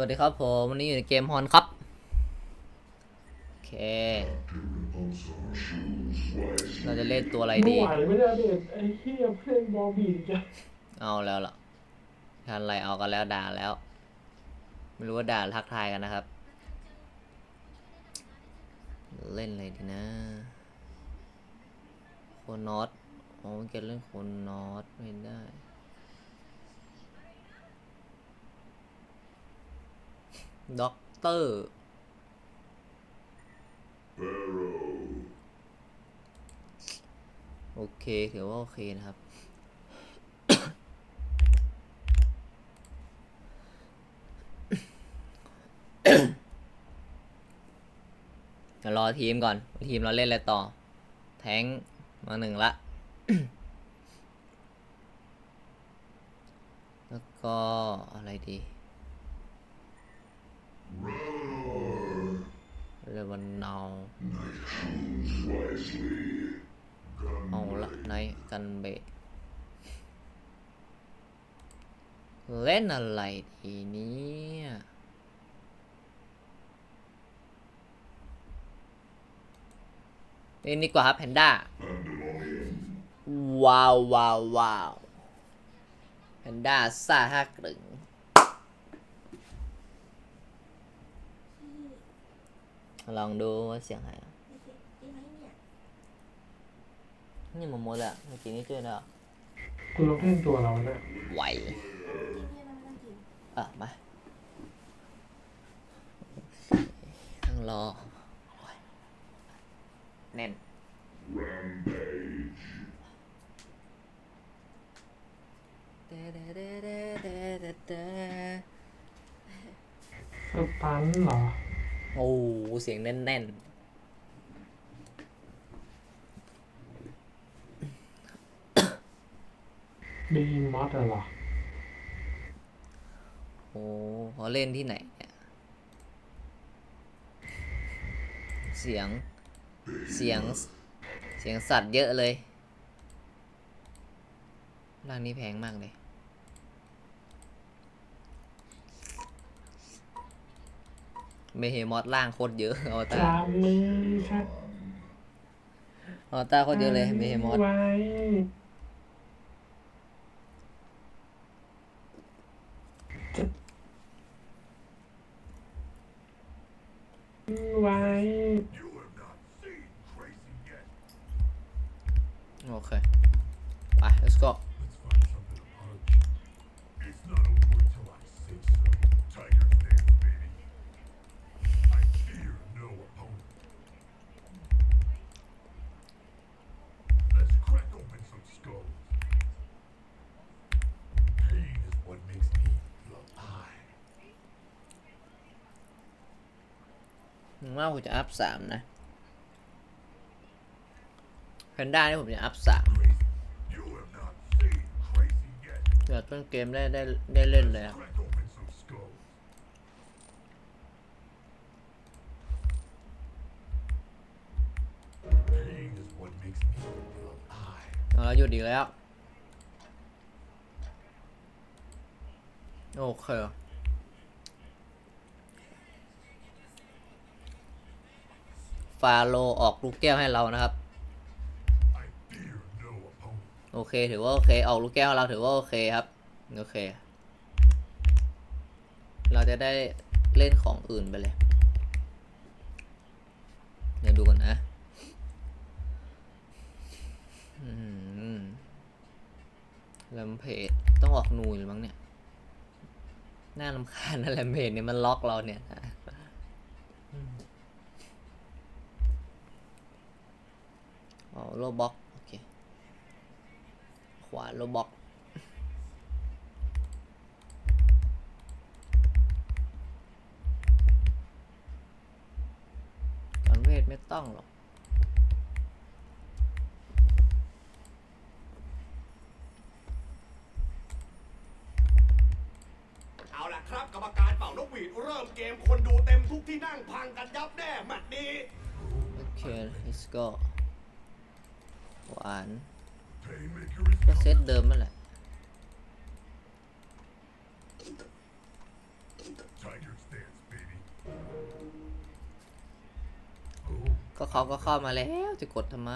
วัสดีครับผมวันนี้อยู่ในเกมฮอนครับ โอเค เราจะเล่นตัวอะไรไม่ดีไหวไม่ได้เด็ดไอ้เหี้ยเพื่อนบอลบีดจ้ะเอาแล้วล่ะทันอะไรเอากันแล้วด่าแล้ว ไม่รู้ว่าด่าหรือทักทายกันนะครับ เล่นอะไรดีนะ โคนอตอ๋อเกมเล่นโคนอตไม่ได้ ด็อกเตอร์โอเคถือว่าโอเคนะครับ เดี๋ยวรอทีมก่อน ทีมเราเล่นอะไรต่อ แทงมาหนึ่งละ แล้วก็อะไรดี เรวันนาวเอาละไนกันเบะเล่นอะไรทีนี้เล่นดีกว่าครับแพนด้า ว้าวว้าวว้าวแพนด้าซ่าห้ากลึง ลองดูว่าเสียงหายอะนี่มันหมดแล้วเมื่อกี้นี่เจอแล้วกูลองเล่นตัวเราเนี่ยไหวอะมาต้องรอโอ้ยแน่นสตันเหรอ โอ้โหเสียงแน่นดีมอสเหรอๆโอ้เขาเล่นที่ไหนเนี่ยเสียงเสียงเสียงสัตว์เยอะเลยร่างนี้แพงมากเลย เมเฮมอสล่างโคตรเยอะอวตารจามมือชัดอวตารโคตรเยอะเลยเมเฮมอสไว้จะไว้โอเค ว่าผมจะอัพสามนะแพนด้านี่ผมจะอัพสามเดี๋ยวต้นเกมได้ได้ได้เล่นเลยคเราหยุดดีแล้ว โอเค ฟาโลออกลูกแก้วให้เรานะครับ โอเคถือว่าโอเค ออกลูกแก้วเราถือว่าโอเคครับ โอเค เราจะได้เล่นของอื่นไปเลยเดี๋ยวดูก่อนนะลำเพจต้องออกนูยหรือมั้งเนี่ยน่าลำคาญนะแลมเพจเนี่ยมันล็อกเราเนี่ยนะอืม อ๋อโลบ็อกโอเค ขวาโลบ็อกการเวทไม่ต้องหรอกเอาล่ะครับกรรมการเป่านกหวีดเริ่มเกมคนดูเต็มทุกที่นั่งพังกันยับแน่แมตช์นี้ โอเค let's go หวานก็เซตเดิมนั่นแหละก็เขาก็เข้ามาแล้วจะกดทำไม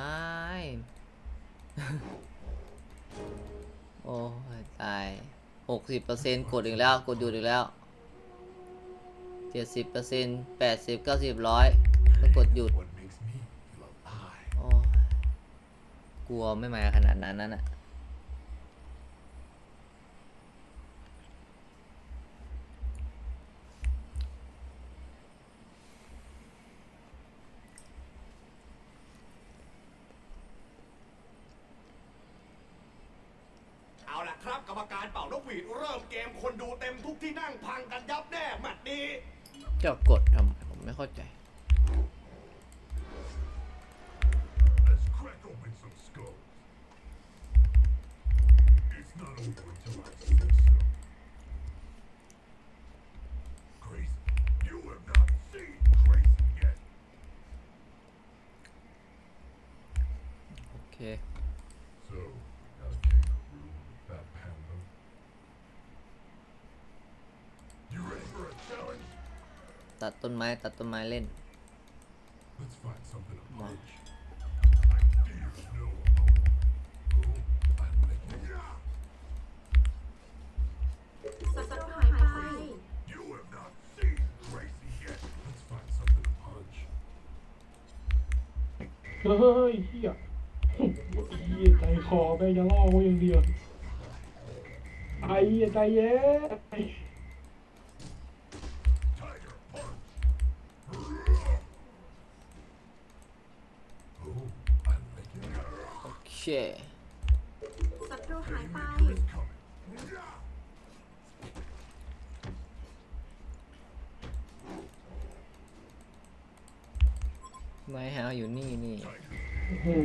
โอ้ยตายหกสิบเปอร์เซ็นต์กดอีกแล้ว กดหยุดอีกแล้วเจ็ดสิบเปอร์เซ็นต์แปดสิบเก้าสิบร้อยก็กดหยุด ลัวไม่มาขนาดนั้นนั่นอะเอาล่ะครับกรรมการเป่านกหวีดเริ่มเกมคนดูเต็มทุกที่นั่งพังกันยับแน่แมตช์นี้ จะกดทำไมผมไม่เข้าใจ ตัดต้นไม้ตัดต้นไม้เล่น Let's find something to Wow. punch. I fear no opponent. Oh, I like it. ศัตรูหายไป You have not seen crazy yet. Let's find something to punch. เฮ้ยเฮียเฮียใจคอแม่งจะล่อกูอย่างเดียวไอ้เหี้ยใจเย็น Tiger punch. Oh, I like it. โอ เคศัตรูหายไป Haymaker is coming. ไม้หาวอยู่นี่นี่ อืม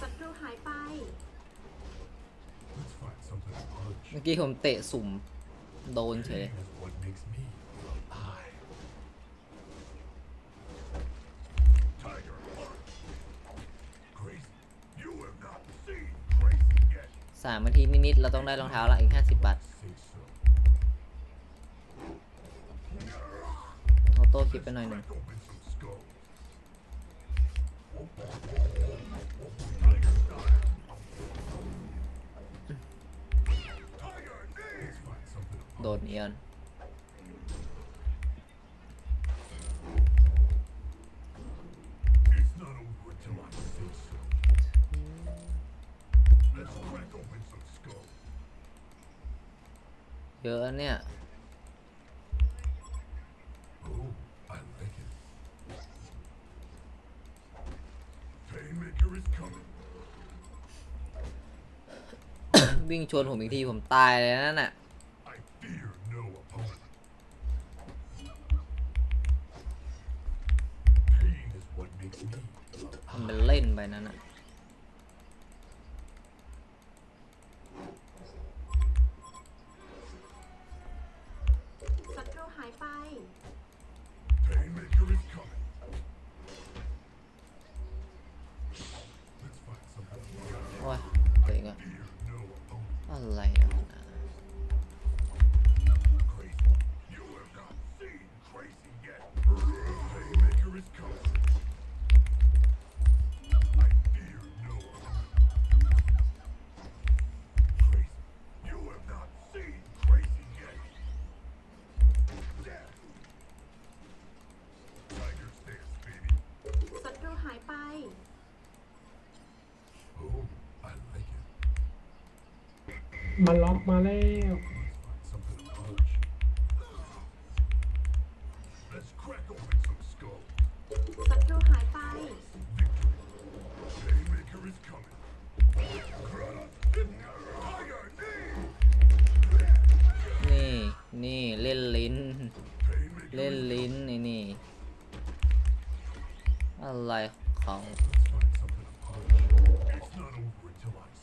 ศัตรูหายไป Let's find something to ๆ punch. เมื่อกี้ผมเตะสุ่ม โดนเฉย Pain is what makes me feel alive. Tiger punch. Crazy. You have not seen crazy yet. สามนาทีนิดๆเราต้องได้รองเท้าละอีกห้าสิบบาท Say so. ออโต้คลิปไปหน่อยหนึ่ง ดนเอียนเยอะเนี่ยวิ่งชวนผมอีกทีผมตายเลยนั่นแหละ มันล็อกมาแล้วศัตรูหายไป นี่ นี่เล่นลิ้น เล่นลิ้นนี่นี่อะไรของ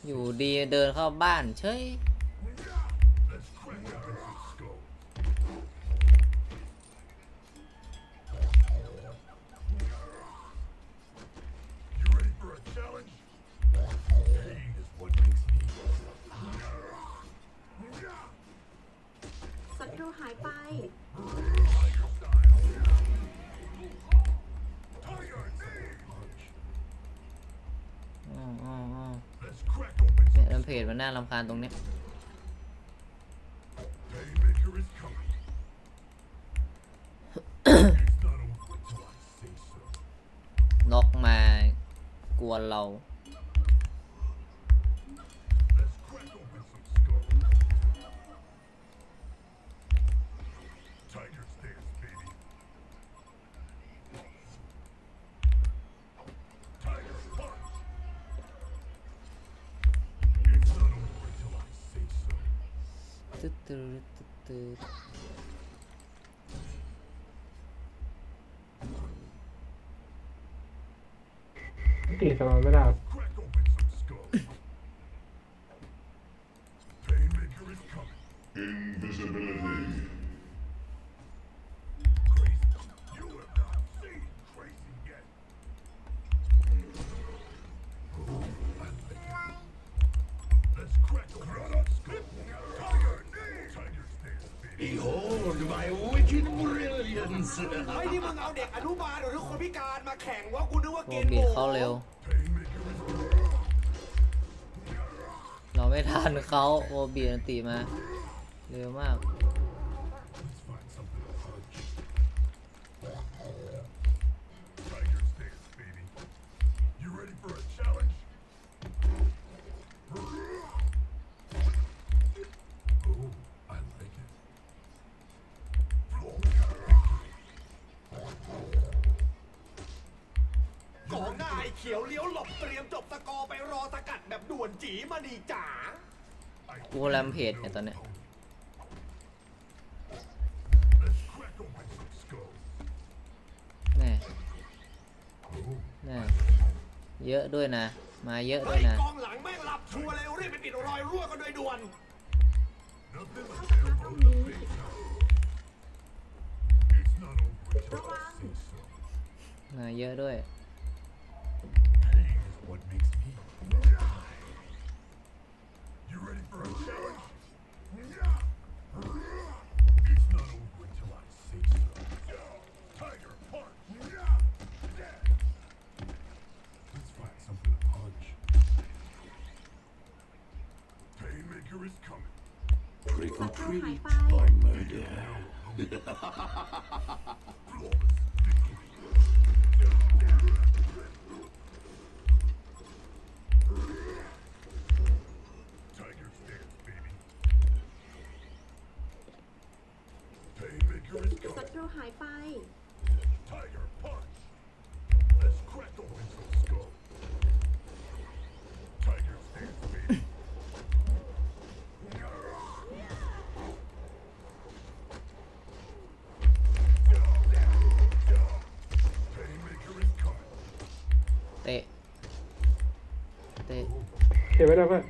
อยู่ดีเดินเข้าบ้านเฉย เพจมันน่ารำคาญตรงเนี้ย Haymaker is coming. it's not over until I say so. น็อกมากวนเรา ตืดตืดตีสมอนไม่ได้ นึกว่าโรกินหบีเข้าเร็ว เราไม่ทันเขาโมบีอันติมา เร็วมาก ขียวเลี้ยวหลบเตรียมจบสกอร์ไปรอสกัดแบบด่วนจีมาดีจ๋ากูแรมเพจเนี่ยตอนเนี้ย Let's crack open some skulls. แน่ Oh, แน่เยอะด้วยนะ มาเยอะด้เฮ้วยยนะ กองหลังแม่งหลับชัวร์เลยรีบไปปิดรอยรั่วกันโดยด่วน nothing like elbow to big toe. It's not over until I say so. มาเยอะด้วย Pain is what makes me. You ready for a challenge? It's not over until I say so. Tiger punch. Let's find something to punch. Painmaker is coming. Trick or treat Bye. by murder. หายไป Tiger punch. Let's crack open some skulls. Tiger stance, baby. Painmaker is coming. เตะ เตะ เก็บไว้ด้วยเพื่อน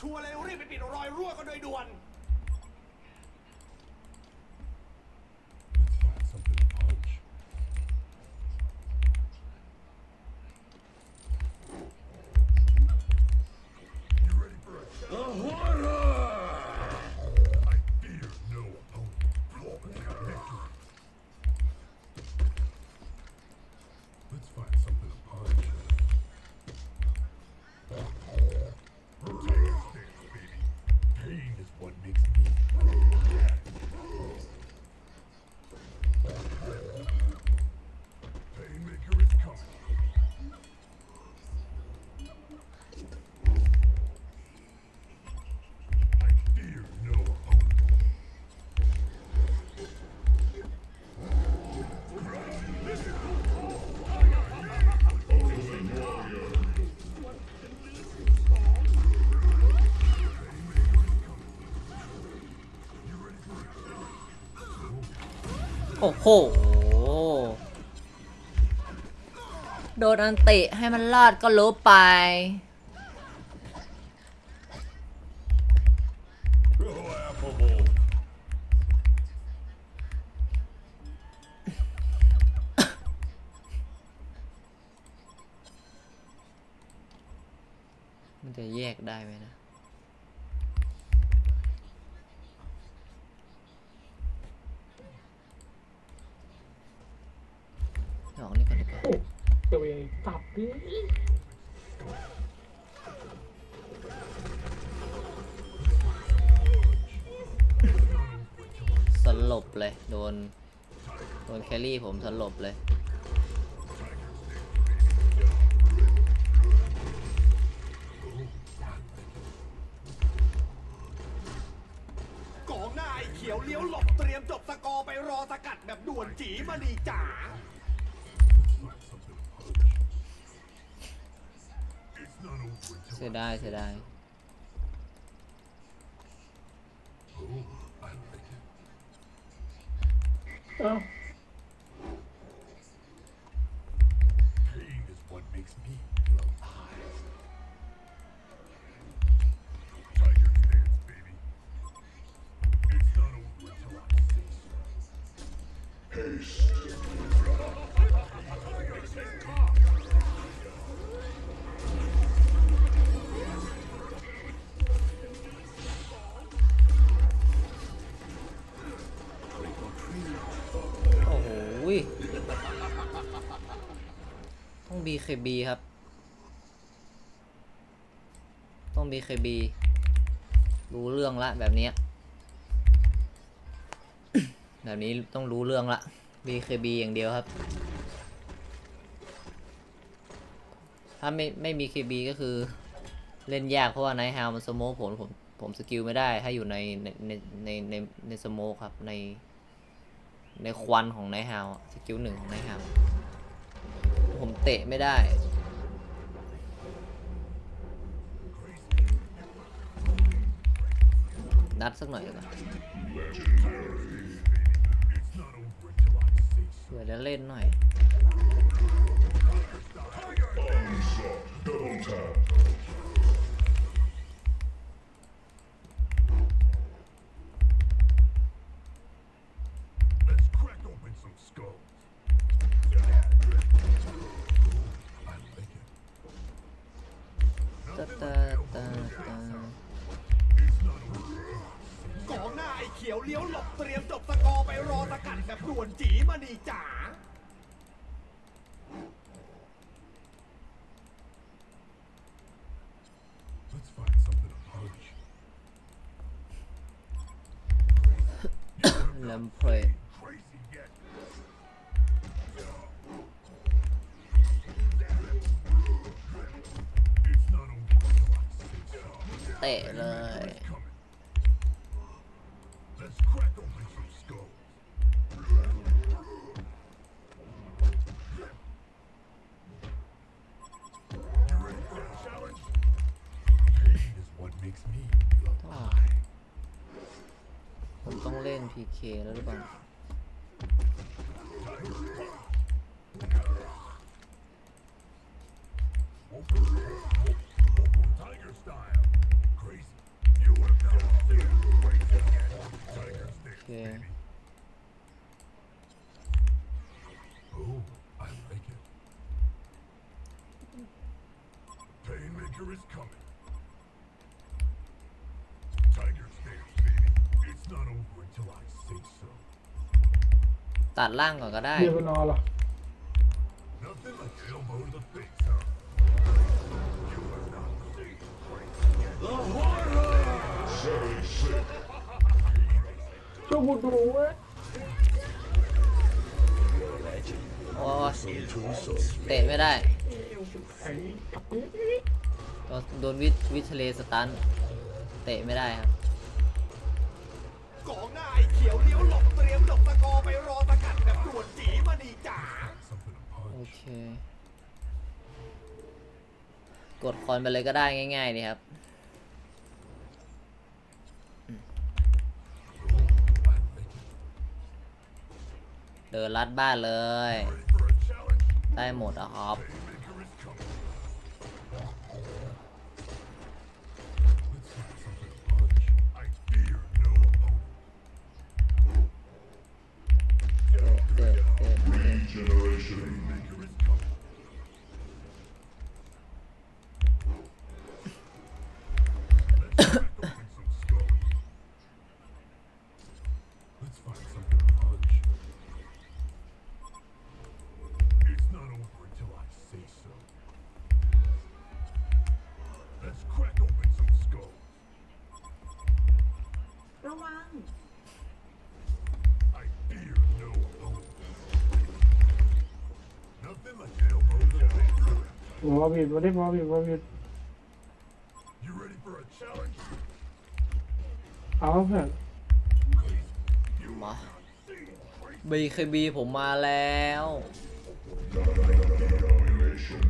ชัวร์เลยรีบไปปิดรอยรั่วกันโดยด่วน อ้โห โดนอันติให้มันรอดก็รู้ไป มันจะแยกได้ไหมนะ ผมสลบเลย กองหน้าไอ้เขียวเลี้ยวหลบเตรียมจบสกอร์ไปรอสกัดแบบด่วนจีมาดีจ๋า It's not over until เสียดายเสียดาย I like it. เอ้า ต้อง BKB ครับ ต้อง BKB รู้เรื่องละแบบนี้ แบบนี้ต้องรู้เรื่องละ BKB อย่างเดียวครับ ถ้าไม่ไม่มี KB ก็คือเล่นยากเพราะว่าไนท์ฮาวมันสโมกผมผมผมสกิลไม่ได้ ถ้าอยู่ในในในในในในสโมกครับในในควันของไนท์ฮาวสกิลหนึ่งของไนท์ฮาว ผมเตะไม่ได้ นัดสักหน่อยก่อนเผื่อจะเล่นหน่อย ตาตาตาตา It's not over. กองหน้าไอ้เขียวเลี้ยวหลบเตรียมจบสกอร์ไปรอสกัดแบบด่วนจีมานีจ่า ต้องเล่น PK แล้วหรือเปล่า Tiger style. Crazy. You have never seen crazy yet. Tiger โอ stance. เค Oh, I like it. Painmaker is coming. ตัดล่างก่อนก็ได้เรียกไปนอนเหรอ Nothing like elbow to the face, huh? You have not seen crazy yet. ช่วยกูดูเว้ยโอ้เตะไม่ได้ไอ้โดนโดนวิทวิทะเลสตัน เตะไม่ได้ครับ กองหน้าไอ้เขียวเลี้ยวีจ๋าโอเค กดคอนไปเลยก็ได้ง่ายๆนี่ครับเดินลัดบ้านเลย ได้หมดอะครับ เวอบิดมาดิวอบิดวอบิด You ready for a challenge? เอาเพื่อนมา BKB ผมมาแล้ว Domination.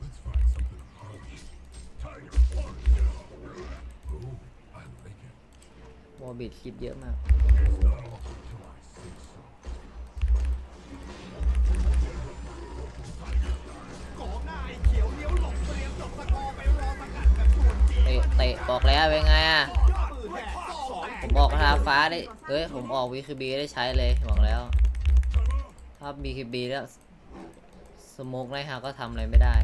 Let's find something to punch. Tiger punch. Oh, I like it. วอบิดคลิปเยอะมากะเตะบอกแล้วเป็นไงอะมือกซองแตผกมออกทาฟ้าได้เฮ้ยผมออก BKB ได้ใช้เลยบอกแล้วถ้า BKB แล้วสโมกไนฮาก็ทำอะไรไม่ได้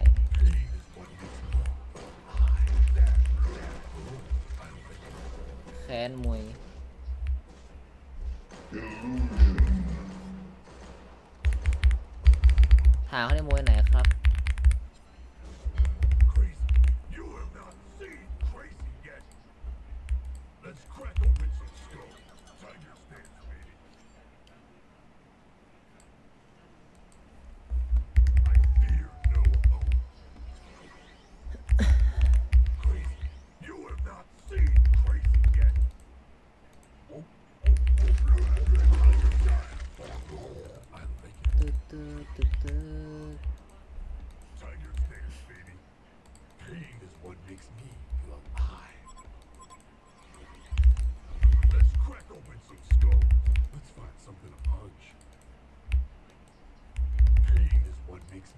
แค้นมวยถามเขาได้มวยไหนครับ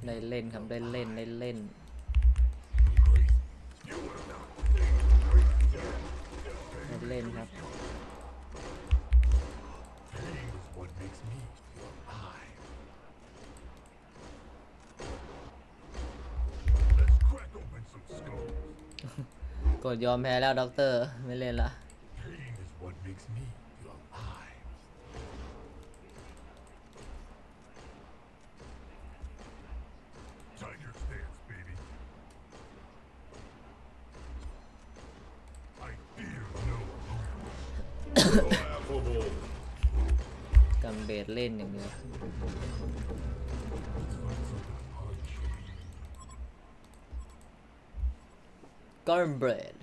ได้เล่นครับได้เล่นได้เล่น crazy. You have not seen crazy yet. ได้เล่นครับ Pain is what makes me feel alive. Let's crack open some skulls. กดยอมแพ้แล้วด็อกเตอร์ ไม่เล่นละ เล่นอย่างเนี้ g ร์มเบรด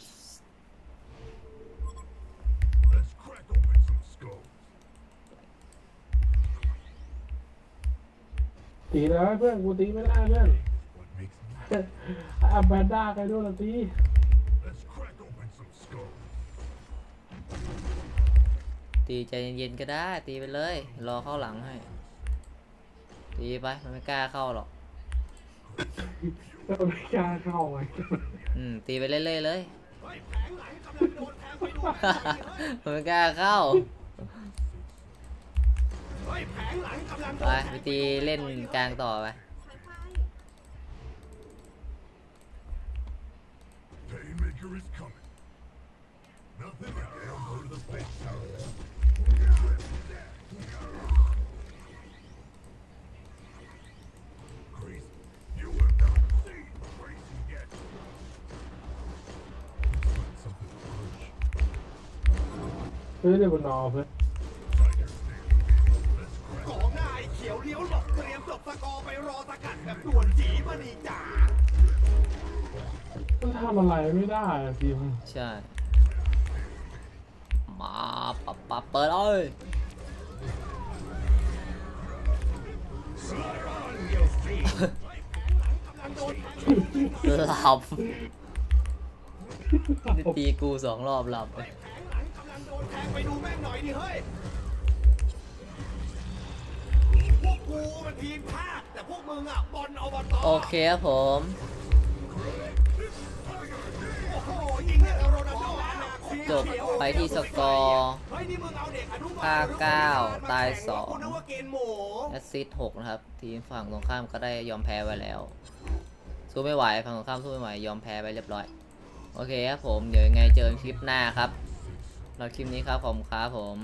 ตีนะเพื่อนกูตีไม่ได้เพื่อนอาบาด้าใครดูละตี ตีใจเย็นๆก็ได้ ตีไปเลย รอเข้าหลังให้ ตีไปมันไม่กล้าเข้าหรอกแล้วไม่กล้าเข้าไงอืม ตีไปเรื่อยๆเลยเฮ้ยแผงหลังกำลังโดนแทงไปดูมันไม่กล้าเข้าเฮ้ยแผงหลังกำลังโดไปนแทงไปตีเล่นกลางต่อไป เฮ้ยเดี๋ยวบนนอเพื่อน Tiger stand. Let's crack กองหน้าไอ้เขียวเลี้ยวหลบเตรียมจบสกอร์ไปรอสกัดแบบด่วนจีมาดีจ๋ามันทำอะไรไม่ได้อะทีมใช่ มาปับปับเปิดเอ้ยหลับนี่ตีกูสองรอบหลับเลย แผงหลังกำลังโดนแทงไปดูแม่งหน่อยดิเฮ้ย พวกกูมันทีมชาติแต่พวกมึงอะบอลอบตโอเคครับผม โอ้โหยิงเนี่ยโรนัลโดอนาคตจบไปที่สกอร์ เฮ้ยนี่มึงเอาเด็กอนุบาลห้าเก้ามาตายแข่สองกูนึกว่าเกณฑ์หมู แอสซิสหกนะครับ ทีมฝั่งตรงข้ามก็ได้ยอมแพ้ไปแล้ว สู้ไม่ไหวฝั่งตรงข้ามสู้ไม่ไหวยอมแพ้ไปเรียบร้อย โอเคครับผม เดี๋ยวยังไงเจอกันคลิปหน้าครับ เราคลิปนี้ครับผมครับผม